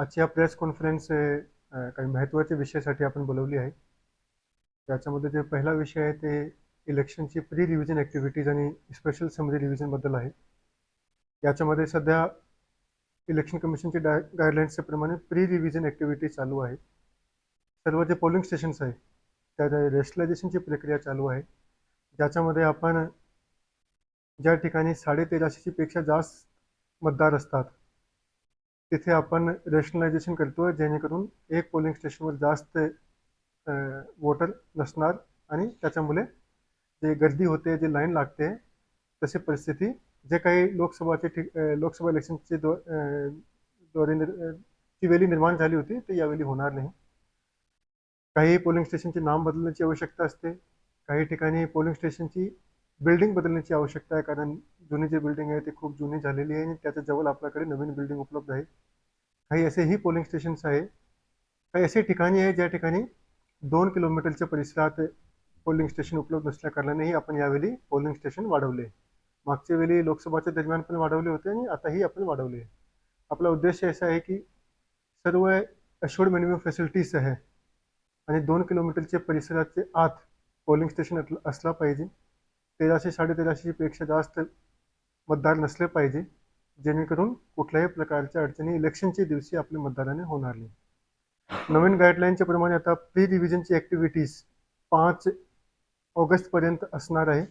आजची या press conference काही महत्त्वाच्या विषयासाठी आपण बोलवली आहे. त्याच्यामध्ये जे पहिला विषय आहे ते इलेक्शनची प्री रिव्हिजन ॲक्टिव्हिटीज आणि स्पेशल समरी रिव्हिजनबद्दल आहे. याच्यामध्ये सध्या इलेक्शन कमिशनचे डा गाईडलाईन्सच्या प्रमाणे प्री रिव्हिजन ॲक्टिव्हिटी चालू आहे. सर्व जे पोलिंग स्टेशन्स आहे त्या रेशलायझेशनची प्रक्रिया चालू आहे. ज्याच्यामध्ये आपण ज्या ठिकाणी साडेतेराशेची पेक्षा जास्त मतदार असतात तिथे आपण रेशनलायझेशन करतो जेणेकरून एक पोलिंग स्टेशनवर जास्त वोटर नसणार आणि त्याच्यामुळे जे गर्दी होते जे लाईन लागते तशी परिस्थिती जे काही लोकसभाचे ठिक लोकसभा इलेक्शनचे दो द्वारे निर अ, वेळी निर्माण झाली होती ते यावेळी होणार नाही. काही पोलिंग स्टेशनचे नाम बदलण्याची आवश्यकता असते. काही ठिकाणी पोलिंग स्टेशनची बिल्डिंग बदलण्याची आवश्यकता आहे कारण जुनी जी बिल्डिंग आहे ती खूप जुनी झालेली आहे आणि त्याच्याजवळ आपल्याकडे नवीन बिल्डिंग उपलब्ध आहे. काही असेही पोलिंग स्टेशन्स आहे. काही असे ठिकाणी आहे ज्या ठिकाणी दोन किलोमीटरच्या परिसरात पोलिंग स्टेशन उपलब्ध असल्या कारणानेही आपण यावेळी पोलिंग स्टेशन वाढवले. मागच्या वेळी लोकसभाच्या दरम्यान पण वाढवले होते आणि आताही आपण वाढवले आपला उद्देश असा आहे की सर्व अशोर्ड मिनिमम फॅसिलिटीज आहे. आणि दोन किलोमीटरच्या परिसराचे आत पोलिंग स्टेशन असला पाहिजे. तेराशे साडेतेराशे पेक्षा जास्त मतदार नसले पाहिजे जेणेकरून कुठल्याही प्रकारच्या अडचणी इलेक्शनच्या दिवशी आपल्या मतदाराने होणार नाही. नवीन गाईडलाईनच्या प्रमाणे आता प्री रिव्हिजनची ॲक्टिव्हिटीज पाच ऑगस्टपर्यंत असणार आहे.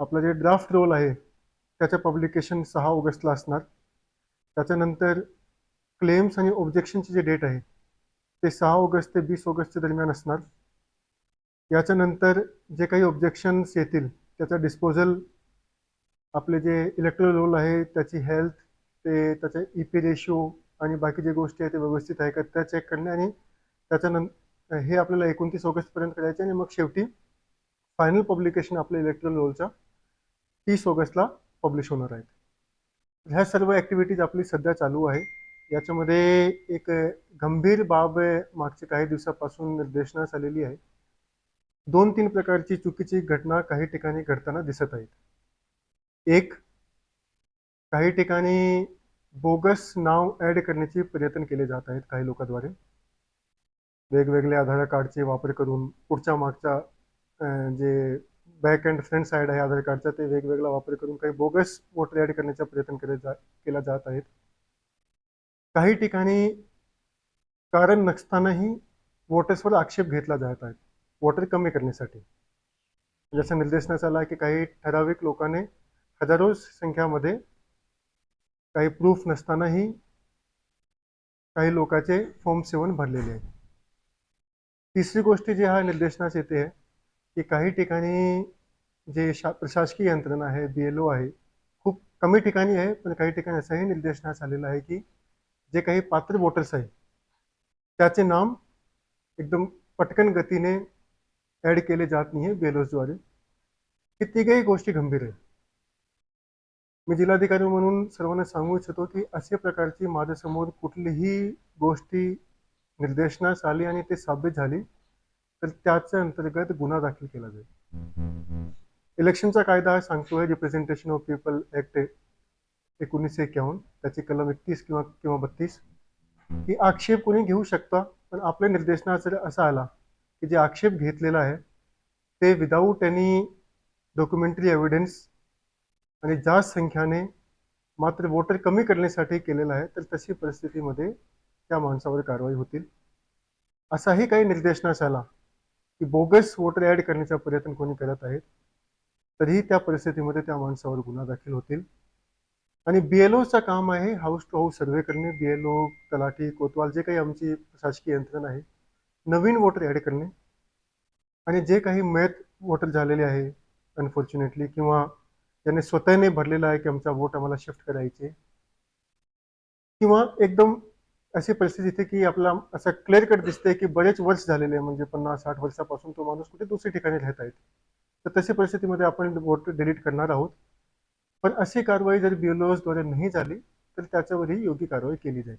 आपला जे ड्राफ्ट रोल आहे त्याचं पब्लिकेशन सहा ऑगस्टला असणार. त्याच्यानंतर क्लेम्स आणि ऑब्जेक्शनची जे डेट आहे ते सहा ऑगस्ट ते वीस ऑगस्टच्या दरम्यान असणार. याच्यानंतर जे काही ऑब्जेक्शन्स येतील त्याचं डिस्पोजल आपले जे इलेक्ट्रल रोल आहे त्याची हेल्थ ते त्याचे ई पी रेशो आणि बाकी जे गोष्टी आहेत ते व्यवस्थित आहे का त्या चेक करणे आणि त्याच्यानंतर हे आपल्याला एकोणतीस ऑगस्टपर्यंत करायचे आणि मग शेवटी फायनल पब्लिकेशन आपल्या इलेक्ट्रल रोलचा तीस ऑगस्टला पब्लिश होणार आहेत. ह्या सर्व ॲक्टिव्हिटीज आपली सध्या चालू आहे. याच्यामध्ये एक गंभीर बाब मागच्या काही दिवसापासून निर्देशनास आलेली आहे. दोन तीन प्रकारची चुकीची घटना काही ठिकाणी घडताना दिसत आहेत. एक काही ठिकाणी बोगस नाव ॲड करण्याचे प्रयत्न केले जात आहेत काही लोकांद्वारे. वेगवेगळे आधार कार्डचे वापर करून पुढच्या मागच्या जे बॅक अँड फ्रंट साईड आहे आधार कार्डचा ते वेगवेगळा वापर करून काही बोगस वोटर ॲड करण्याचा प्रयत्न केले जा केला जात आहेत. काही ठिकाणी कारण नसतानाही वोटर्सवर आक्षेप घेतला जात आहे वोटर कमी करण्यासाठी. जसं निर्देशनास आला की काही ठराविक लोकांनी हजारो संख्यामध्ये काही प्रूफ नसतानाही काही लोकांचे फॉर्म सेवन भरलेले आहे तिसरी गोष्ट जी हा निर्देशनास येते की काही ठिकाणी जे शा, प्रशासकीय यंत्रणा आहे बी एल ओ आहे, खूप कमी ठिकाणी आहे, पण काही ठिकाणी असंही निर्देशनास आलेलं आहे की जे काही पात्र वोटर्स आहे त्याचे नाम एकदम पटकन गतीने ॲड केले जात नाही आहे हे तिघही गोष्टी गंभीर आहेत. मी जिल्हाधिकारी म्हणून सर्वांना सांगू इच्छितो की अशा प्रकारची माझ्यासमोर कुठलीही गोष्टी निर्देशनास आली आणि ते साबित झाली तर त्याच्या अंतर्गत गुन्हा दाखल केला जाईल. इलेक्शनचा कायदा हा सांगतोय रिप्रेझेंटेशन ऑफ पीपल ऍक्ट एकोणीसशे एक्यावन्न. त्याची कलम एकतीस किंवा किंवा बत्तीस. की आक्षेप कोणी घेऊ शकता पण आपल्या निर्देशनास जर असा आला की जे आक्षेप घेतलेला आहे ते विदाऊट एनी डॉक्युमेंटरी एव्हिडन्स आणि जास्त संख्याने मात्र वोटर कमी करण्यासाठी केलेला आहे तर तशी परिस्थितीमध्ये त्या माणसावर कारवाई होतील. असाही काही निर्देशनास आला की बोगस वोटर ॲड करण्याचा प्रयत्न कोणी करत आहेत तरीही त्या परिस्थितीमध्ये त्या माणसावर गुन्हा दाखल होतील. आणि बी एल ओचं काम आहे हाऊस टू हाऊस सर्वे करणे. बी एल ओ तलाठी कोतवाल जे काही आमची प्रशासकीय यंत्रणा आहे नवीन वोटर ॲड करणे आणि जे काही मॅथ वोटर झालेले आहे अनफॉर्च्युनेटली किंवा ज्यांनी स्वतःने भरलेलं आहे की आमचा वोट आम्हाला शिफ्ट करायचे. किंवा एकदम अशी परिस्थिती इथे की आपला असं क्लिअर कट दिसते की बरेच वर्ष झालेले आहे म्हणजे पन्नास साठ वर्षापासून तो माणूस कुठे दुसऱ्या ठिकाणी राहत आहेत तर तशा परिस्थितीमध्ये आपण वोट डिलीट करणार आहोत. पण अशी कारवाई जर बी एल ओद्वारे नाही झाली तर त्याच्यावरही योग्य कारवाई केली जाईल.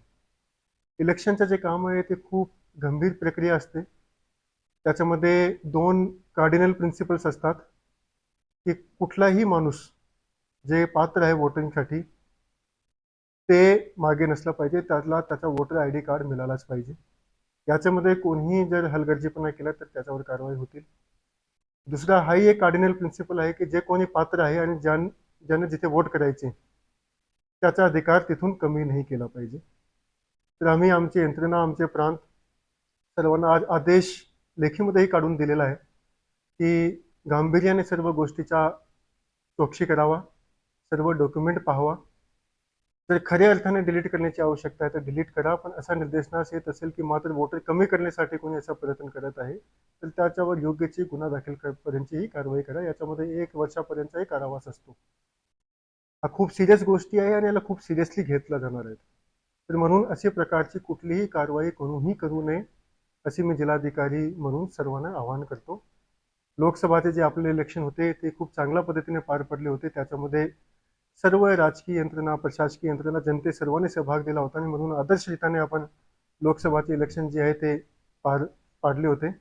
इलेक्शनचं जे काम आहे ते खूप गंभीर प्रक्रिया असते. त्याच्यामध्ये दोन कार्डिनल प्रिन्सिपल्स असतात. की कुठलाही माणूस जे पात्र आहे वोटिंगसाठी ते मागे नसलं पाहिजे. त्याला त्याचा वोटर आय डी कार्ड मिळालाच पाहिजे. याच्यामध्ये कोणीही जर हलगर्जीपणा केला तर त्याच्यावर कारवाई होतील. दुसरा हाही एक कार्डिनल प्रिन्सिपल आहे की जे कोणी पात्र आहे आणि ज्यां ज्याने जिथे वोट करायचे त्याचा अधिकार तिथून कमी नाही केला पाहिजे. तर आम्ही आमची यंत्रणा आमचे प्रांत सर्वांना आज आदेश लेखीमध्येही काढून दिलेला आहे की गांभीर्याने सर्व गोष्टीचा चौकशी करावा सर्व डॉक्युमेंट पाहावा. जर खऱ्या अर्थाने डिलीट करण्याची आवश्यकता आहे तर डिलीट करा पण असा निर्देशनास येत असेल की मात्र वोटर कमी करण्यासाठी कोणी असा प्रयत्न करत आहे तर त्याच्यावर योग्यची गुन्हा दाखल पर्यंतची कारवाई करा. याच्यामध्ये एक वर्षापर्यंतचाही कारावास असतो. हा खूप सिरियस गोष्टी आहे आणि याला खूप सिरियसली घेतला जाणार आहे. तर म्हणून अशा प्रकारची कुठलीही कारवाई कोणीही करू नये. असे मी जिल्हाधिकारी म्हणून सर्वांना आवाहन करतो. लोकसभाचे जे आपले इलेक्शन होते ते खूप चांगल्या पद्धतीने पार पडले होते. त्याच्यामध्ये सर्व राजकीय यंत्रणा प्रशासकीय यंत्रणा जनते सर्वांनी सहभाग दिला होता. आणि म्हणून आदर्शरित्याने आपण लोकसभाचे इलेक्शन जे आहे ते पार पाडले होते.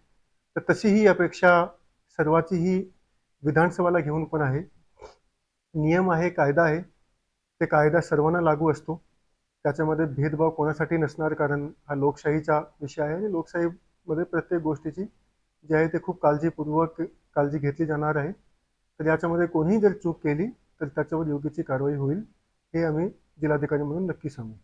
तर तशीही अपेक्षा सर्वाचीही विधानसभाला घेऊन पण आहे. नियम आहे कायदा आहे. ते कायदा सर्वांना लागू असतो. त्याच्यामध्ये भेदभाव कोणासाठी नसणार? कारण हा लोकशाहीचा विषय आहे आणि लोकशाहीमध्ये प्रत्येक गोष्टीची जी आहे ते खूप काळजीपूर्वक काळजी घेतली जाणार आहे. तर याच्यामध्ये कोणीही जर चूक केली तर त्याच्यावर योग्यची कारवाई होईल. हे आम्ही जिल्हाधिकारी म्हणून नक्की सांगू.